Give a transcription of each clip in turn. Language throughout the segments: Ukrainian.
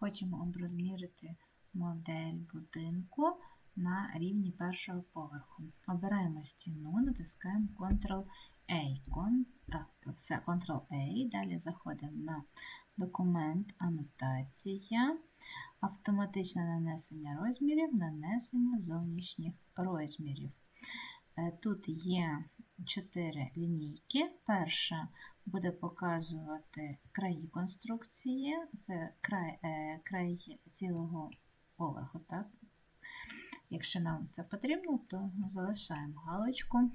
Хочемо оброзмірити модель будинку на рівні першого поверху. Обираємо стіну, натискаємо Ctrl-A. Все, Ctrl-A. Далі заходимо на документ Анотація, автоматичне нанесення розмірів, нанесення зовнішніх розмірів. Е, Тут є чотири лінійки. Перша буде показувати краї конструкції, це край, е, край цілого поверху. Так? Якщо нам це потрібно, то залишаємо галочку.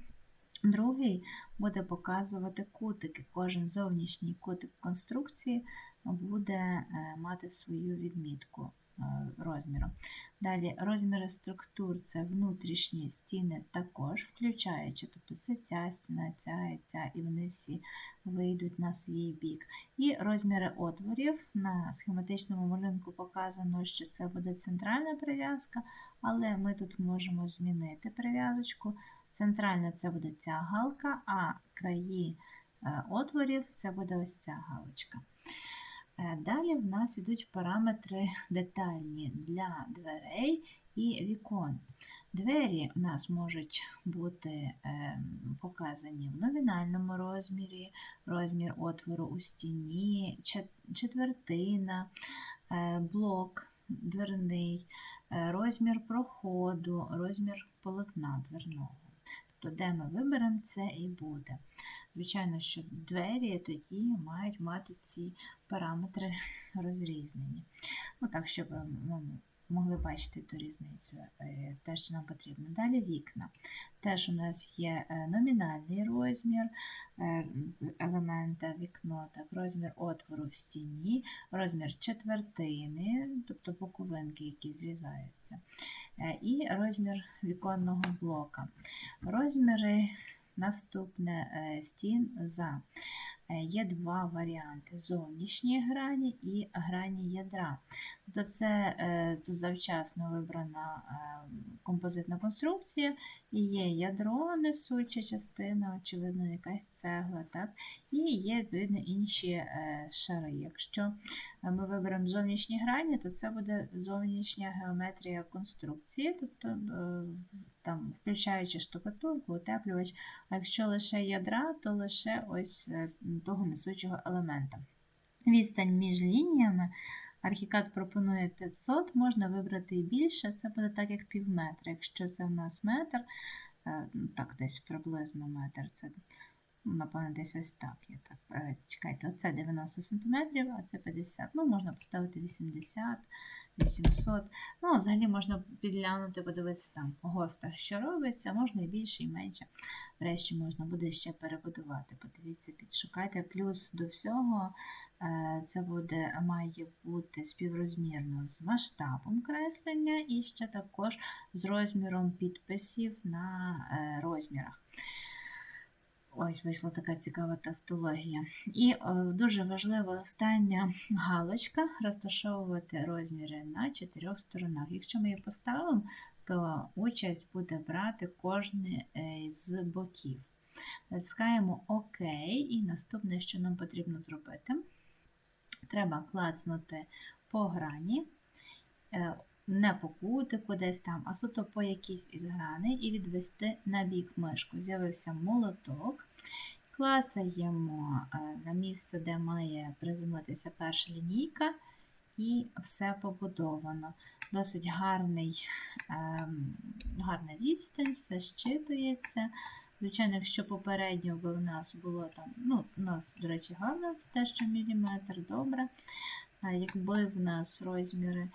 Другий буде показувати кутики. Кожен зовнішній кутик конструкції буде е, мати свою відмітку розміру. Далі розміри структур це внутрішні стіни також, включаючи, тобто це ця стіна, ця і ця, і вони всі вийдуть на свій бік. І розміри отворів на схематичному малюнку показано, що це буде центральна прив'язка, але ми тут можемо змінити прив'язочку. Центральна це буде ця галка, а краї е, отворів це буде ось ця галочка. Е, Далі в нас йдуть параметри детальні для дверей і вікон. Двері у нас можуть бути е, показані в номінальному розмірі, розмір отвору у стіні, четвертина, е, блок дверний, е, розмір проходу, розмір полотна дверного. Тобто, де ми виберемо, це і буде. Звичайно, що двері тоді мають мати ці параметри розрізнені. Ну так, щоб ми могли бачити ту різницю, е, те, що нам потрібно. Далі вікна. Теж у нас є е, номінальний розмір е, елемента вікно, так, розмір отвору в стіні, розмір четвертини, тобто боковинки, які зрізаються, і розмір віконного блока. Розміри наступне е, стін за. Е, Є два варіанти: зовнішні грані і грані ядра. Тобто це е, тут завчасно вибрана композитна конструкція, і є ядро, несуча частина, очевидно, якась цегла, так? і є відповідно інші шари. Якщо ми виберемо зовнішні грані, то це буде зовнішня геометрія конструкції, тобто е, там, включаючи штукатурку, утеплювач. А якщо лише ядра, то лише ось е, того несучого елемента. Відстань між лініями. Архікад пропонує 500, можна вибрати і більше, це буде так, як пів метра. Якщо це в нас метр, е, ну, так, десь приблизно метр, це, напевно, десь ось так. Я так. е, Чекайте, оце 90 см, а це 50 Ну, можна поставити 80 800. Ну, взагалі можна підглянути, подивитися там по гостах, що робиться, можна і більше, і менше. Врешті можна буде ще перебудувати. Подивіться, підшукайте. Плюс до всього е, це буде, має бути співрозмірно з масштабом креслення і ще також з розміром підписів на е, розмірах. Ось вийшла така цікава тавтологія. І е, дуже важлива остання галочка розташовувати розміри на чотирьох сторонах. Якщо ми її поставимо, то участь буде брати кожне е, з боків. Натискаємо ОК, і наступне, що нам потрібно зробити, треба клацнути по грані, е, не по кутику десь там, а суто по якійсь із грани і відвести на бік мишку. З'явився молоток. Клацаємо е, на місце, де має приземлитися перша лінійка, і все побудовано. Досить гарний, ем, гарна відстань, все щитується. Звичайно, якщо попередньо би в нас було там, ну, у нас, до речі, гарно те, що міліметр, добре. Якби в нас розміри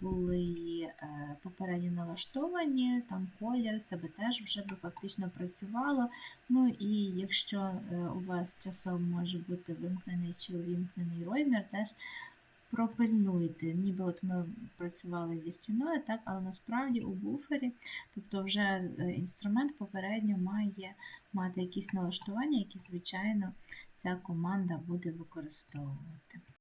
були е, попередньо налаштовані, там колір, це би теж вже би фактично працювало. Ну і якщо е, у вас часом може бути вимкнений чи увімкнений розмір, теж пропильнуйте. Ніби от ми працювали зі стіною, так, але насправді у буфері, тобто вже е, інструмент попередньо має мати якісь налаштування, які, звичайно, ця команда буде використовувати.